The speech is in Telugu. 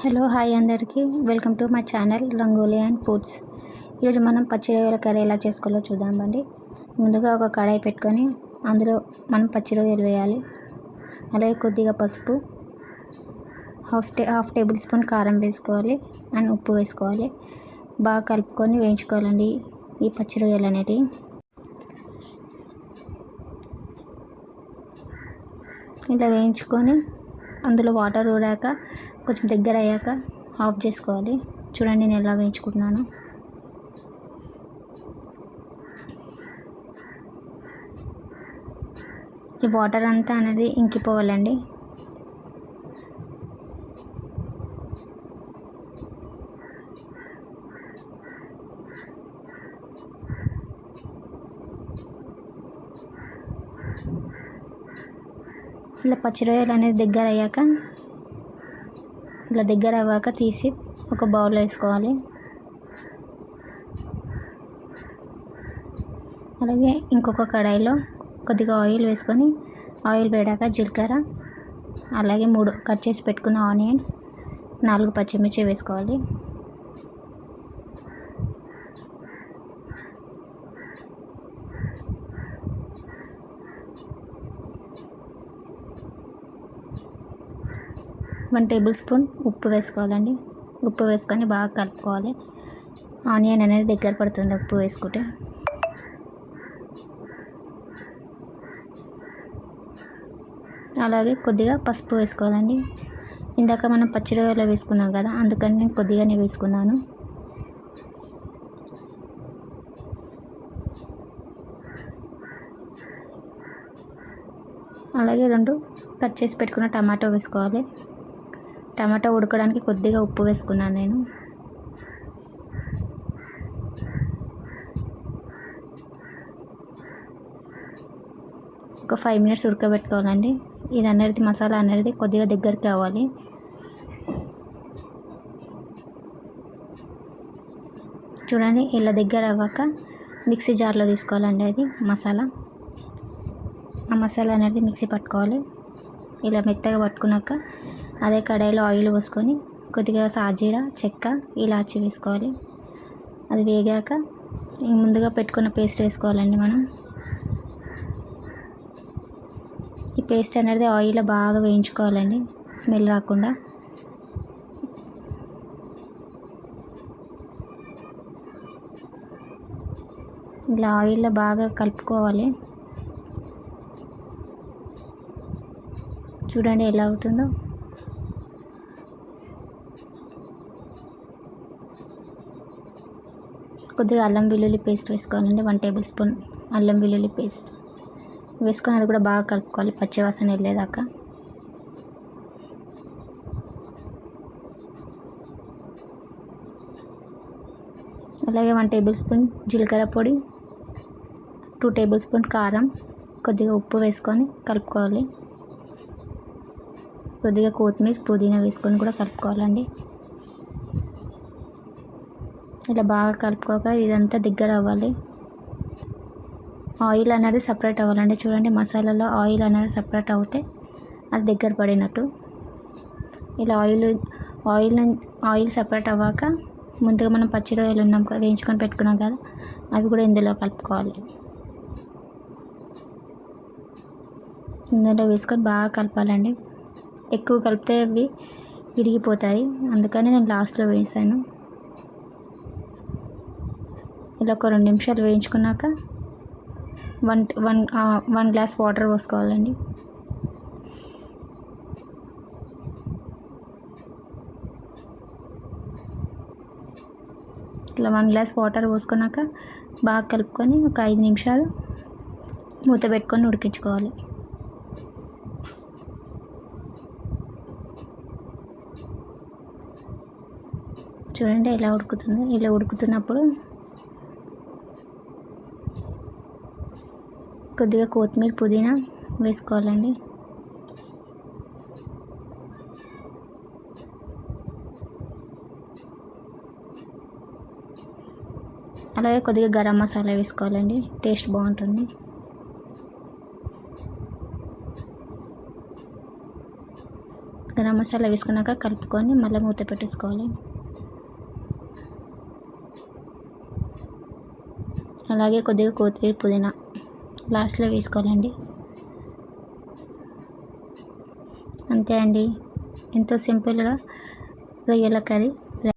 హలో హాయ్ అందరికీ. Welcome to my channel Rangoli and foods. ఈరోజు మనం పచ్చి రొయ్యల కర్రీ ఎలా చేసుకోవాలో చూద్దామండి ముందుగా ఒక కడాయి పెట్టుకొని అందులో మనం పచ్చి రొయ్యలు వేయాలి. అలాగే కొద్దిగా పసుపు హాఫ్ టే హాఫ్ టేబుల్ స్పూన్ కారం వేసుకోవాలి అండ్ ఉప్పు వేసుకోవాలి. బాగా కలుపుకొని వేయించుకోవాలండి ఈ పచ్చి రొయ్యలు అనేటివి. ఇలా వేయించుకొని అందులో వాటర్ ఊడాక కొంచెం దగ్గర అయ్యాక ఆఫ్ చేసుకోవాలి. చూడండి నేను ఎలా వేయించుకుంటున్నాను. ఈ వాటర్ అంతా అనేది ఇంకిపోవాలండి. ఇలా పచ్చి రొయ్యలు అనేది దగ్గర అయ్యాక ఇలా దగ్గర అవ్వాక తీసి ఒక బౌల్లో వేసుకోవాలి. అలాగే ఇంకొక కడాయిలో కొద్దిగా ఆయిల్ వేసుకొని ఆయిల్ వేడాక జీలకర్ర అలాగే మూడు కట్ చేసి పెట్టుకున్న ఆనియన్స్ నాలుగు పచ్చిమిర్చి వేసుకోవాలి. వన్ టేబుల్ స్పూన్ ఉప్పు వేసుకోవాలండి. ఉప్పు వేసుకొని బాగా కలుపుకోవాలి. ఆనియన్ అనేది దగ్గర పడుతుంది ఉప్పు వేసుకుంటే. అలాగే కొద్దిగా పసుపు వేసుకోవాలండి. ఇందాక మనం పచ్చిరొయ్యలో వేసుకున్నాం కదా అందుకని నేను కొద్దిగానే వేసుకున్నాను. అలాగే రెండు కట్ చేసి పెట్టుకున్న టమాటో వేసుకోవాలి. టమాటా ఉడకడానికి కొద్దిగా ఉప్పు వేసుకున్నాను నేను. ఒక ఫైవ్ మినిట్స్ ఉడకబెట్టుకోవాలండి. ఇది అనేది మసాలా అనేది కొద్దిగా దగ్గరికి అవ్వాలి చూడండి ఇలా దగ్గర అవ్వక మిక్సీ జార్లో తీసుకోవాలండి అది మసాలా. ఆ మసాలా అనేది మిక్సీ పట్టుకోవాలి. ఇలా మెత్తగా పట్టుకున్నాక అదే కడాయిలో ఆయిల్ పోసుకొని కొద్దిగా సాజీర చెక్క ఇలాచి వేసుకోవాలి. అది వేగాక ముందుగా పెట్టుకున్న పేస్ట్ వేసుకోవాలండి మనం. ఈ పేస్ట్ అనేది ఆయిల్లో బాగా వేయించుకోవాలండి స్మెల్ రాకుండా. ఇలా ఆయిల్లో బాగా కలుపుకోవాలి. చూడండి ఎలా అవుతుందో. కొద్దిగా అల్లం వెల్లుల్లి పేస్ట్ వేసుకోవాలండి. వన్ టేబుల్ స్పూన్ అల్లం వెల్లుల్లి పేస్ట్ వేసుకొని అది కూడా బాగా కలుపుకోవాలి. పచ్చివాసన వెళ్ళేదాకా. అలాగే వన్ టేబుల్ స్పూన్ జీలకర్ర పొడి టూ టేబుల్ స్పూన్ కారం కొద్దిగా ఉప్పు వేసుకొని కలుపుకోవాలి. కొద్దిగా కొత్తిమీర పుదీనా వేసుకొని కూడా కలుపుకోవాలండి. ఇలా బాగా కలుపుకోక ఇదంతా దగ్గర అవ్వాలి. ఆయిల్ అనేది సపరేట్ అవ్వాలండి. చూడండి మసాలాలో ఆయిల్ అనేది సపరేట్ అవుతే అది దగ్గర పడినట్టు. ఇలా ఆయిల్ ఆయిల్ ఆయిల్ సపరేట్ అవ్వాక ముందుగా మనం పచ్చి రొయ్యలు ఉన్నాం కదా వేయించుకొని పెట్టుకున్నాం కదా అవి కూడా ఇందులో కలుపుకోవాలి. ఇందులో వేసుకొని బాగా కలపాలండి. ఎక్కువ కలిపితే అవి విరిగిపోతాయి. అందుకని నేను లాస్ట్లో వేసాను. ఇలా ఒక రెండు నిమిషాలు వేయించుకున్నాక one one one glass water పోసుకోవాలండి. ఇట్లా వన్ గ్లాస్ వాటర్ పోసుకున్నాక బాగా కలుపుకొని ఒక ఐదు నిమిషాలు మూత పెట్టుకొని ఉడికించుకోవాలి. చూడండి ఎలా ఉడుకుతుందో ఇలా ఉడుకుతున్నప్పుడు కొద్దిగా కొత్తిమీర పుదీనా వేసుకోవాలండి. అలాగే కొద్దిగా గరం మసాలా వేసుకోవాలండి. టేస్ట్ బాగుంటుంది. గరం మసాలా వేసుకున్నాక కలుపుకొని మళ్ళీ మూత పెట్టేసుకోవాలి. అలాగే కొద్దిగా కొత్తిమీర పుదీనా లాస్ట్లో వేసుకోవాలండి. అంతే అండి. ఎంతో సింపుల్గా రొయ్యల కర్రీ.